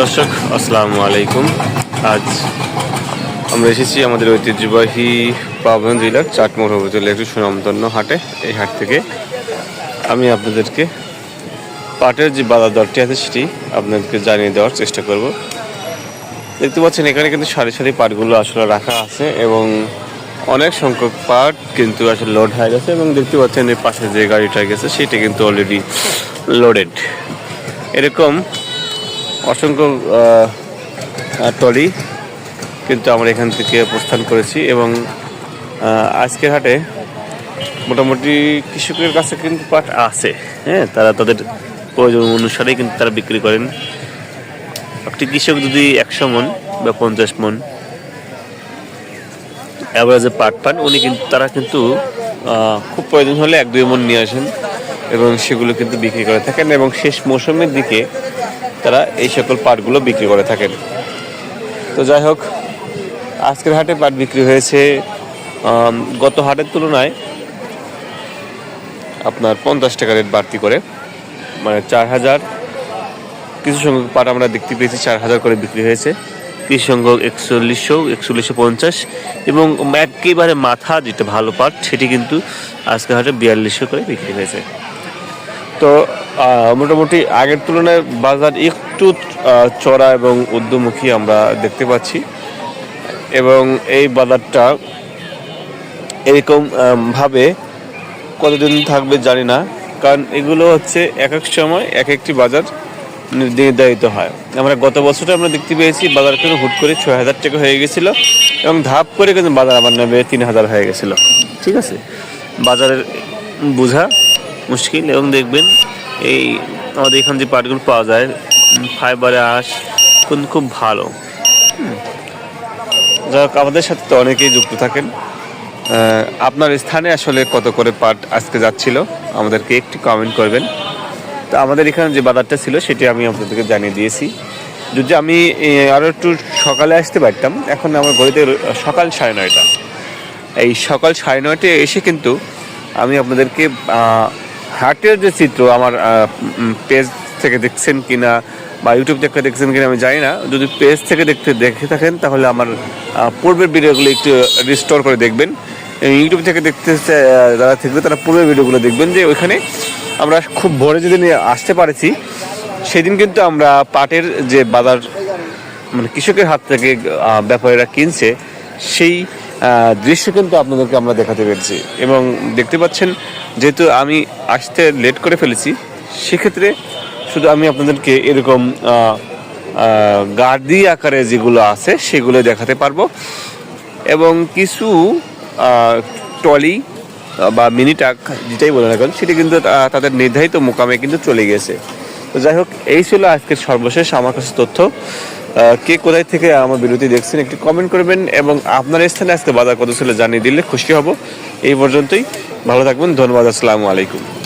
দর্শক, আসসালামু আলাইকুম। আজ আমরা এসেছি আমাদের ঐতিহ্যবাহী পাবন জেলার চাটমোড় উপজেলার একটি সুনামধন্য হাটে, এই হাট থেকে। আমি আপনাদেরকে পাটের যে বাজার দরটি আছে সেটি আপনাদেরকে জানিয়ে দেওয়ার চেষ্টা করব। দেখতে পাচ্ছেন, এখানে কিন্তু সারি সারি পাটগুলো আসলে রাখা আছে এবং অনেক সংখ্যক পাট কিন্তু আসলে লোড হয়ে গেছে এবং দেখতে পাচ্ছেন এই পাশে যে গাড়িটা গেছে, সেটা কিন্তু অলরেডি লোডেড এরকম অসংখ্য ট্রলি কিন্তু আমরা এখান থেকে প্রস্থান করেছি এবং আজকের হাটে মোটামুটি কৃষকের কাছে কিন্তু পাট আছে হ্যাঁ তারা তাদের প্রয়োজন অনুসারেই কিন্তু তারা বিক্রি করেন। একটি কৃষক যদি একশো মন বা পঞ্চাশ মন অ্যাভারেজে পাট পান, উনি কিন্তু, তারা কিন্তু খুব প্রয়োজন হলে এক দুই মন নিয়ে আসেন এবং সেগুলো কিন্তু বিক্রি করে থাকেন এবং শেষ মৌসুমের দিকে তারা এই সকল পাটগুলো বিক্রি করে থাকেন। তো যাই হোক, আজকের হাটে পাট বিক্রি হয়েছে গত হাটের তুলনায় আপনার পঞ্চাশ টাকা রেট বাড়তি করে। মানে চার হাজার, কিছু সংখ্যক পাট আমরা দেখতে পেয়েছি, চার হাজার করে বিক্রি হয়েছে। কিছু সংখ্যক একচল্লিশশো একচল্লিশশো পঞ্চাশ এবং একেবারে মাথা যেটা ভালো পাট, সেটি কিন্তু আজকের হাটে বিয়াল্লিশশো করে বিক্রি হয়েছে। তো মোটামুটি আগের তুলনায় বাজার একটু চড়া এবং উদ্যমুখী আমরা দেখতে পাচ্ছি। এবং এই বাজারটা এরকম আম, ভাবে কতদিন থাকবে জানি না কারণ এগুলো হচ্ছে এক এক সময় এক একটি বাজার নির্ধারিত হয়। আমরা গত বছরটা আমরা দেখতে পেয়েছি বাজার কিন্তু হুট করে ছয় হাজার টাকা হয়ে গেছিল এবং ধাপ করে কিন্তু বাজার আমার নামে তিন হাজার হয়ে গেছিল। ঠিক আছে? বাজারের বোঝা মুশকিল এবং দেখবেন এই আমাদের এখানে যে পাটগুলো পাওয়া যায় ফাইবারে আঁশ কিন্তু খুব ভালো। যাই হোক আমাদের সাথে তো অনেকেই যুক্ত থাকেন। আপনার স্থানে আসলে কত করে পাট আজকে যাচ্ছিল, আমাদেরকে একটি কমেন্ট করবেন। তো আমাদের এখানে যে বাজারটা ছিল, সেটি আমি আপনাদেরকে জানিয়ে দিয়েছি। যদি আমি আরও একটু সকালে আসতে পারতাম, এখন আমার ঘড়িতে সকাল সাড়ে নয়টা। এই সকাল সাড়ে নয়টায় এসে কিন্তু আমি আপনাদেরকে হাটের যে চিত্র আমার পেজ থেকে দেখছেন কিনা বা ইউটিউব থেকে দেখছেন কিনা আমি জানি না। যদি পেজ থেকে দেখতে, দেখে থাকেন তাহলে আমার পূর্বের ভিডিওগুলো একটু রিস্টোর করে দেখবেন। ইউটিউব থেকে দেখতে যারা থাকবে তারা পূর্বের ভিডিওগুলো দেখবেন যে ওইখানে আমরা খুব ভোরে যেদিন আসতে পারেছি, সেদিন কিন্তু আমরা পাটের যে বাজার মানে কৃষকের হাত থেকে ব্যাপারীরা কিনছে, সেই দৃশ্য কিন্তু আপনাদেরকে আমরা দেখাতে পেরেছি। এবং দেখতে পাচ্ছেন, যেহেতু আমি আসতে লেট করে ফেলেছি, সেক্ষেত্রে শুধু আমি আপনাদেরকে এরকম গার্দি আকারে যেগুলো আছে, সেগুলো দেখাতে পারব। এবং কিছু ট্রলি বা মিনি ট্রাক যেটাই বলে না কেন, সেটি কিন্তু তাদের নির্ধারিত মোকামে কিন্তু চলে গেছে তো যাই হোক, এই ছিল আজকের সর্বশেষ আমার কাছে তথ্য। কে কোথায় থেকে আমার বিরতি দেখছেন একটু কমেন্ট করবেন এবং আপনার স্থানে আজকে বাজার কত ছিল জানিয়ে দিলে খুশি হব। এই পর্যন্তই। ভালো থাকবেন। ধন্যবাদ। আসসালামু আলাইকুম।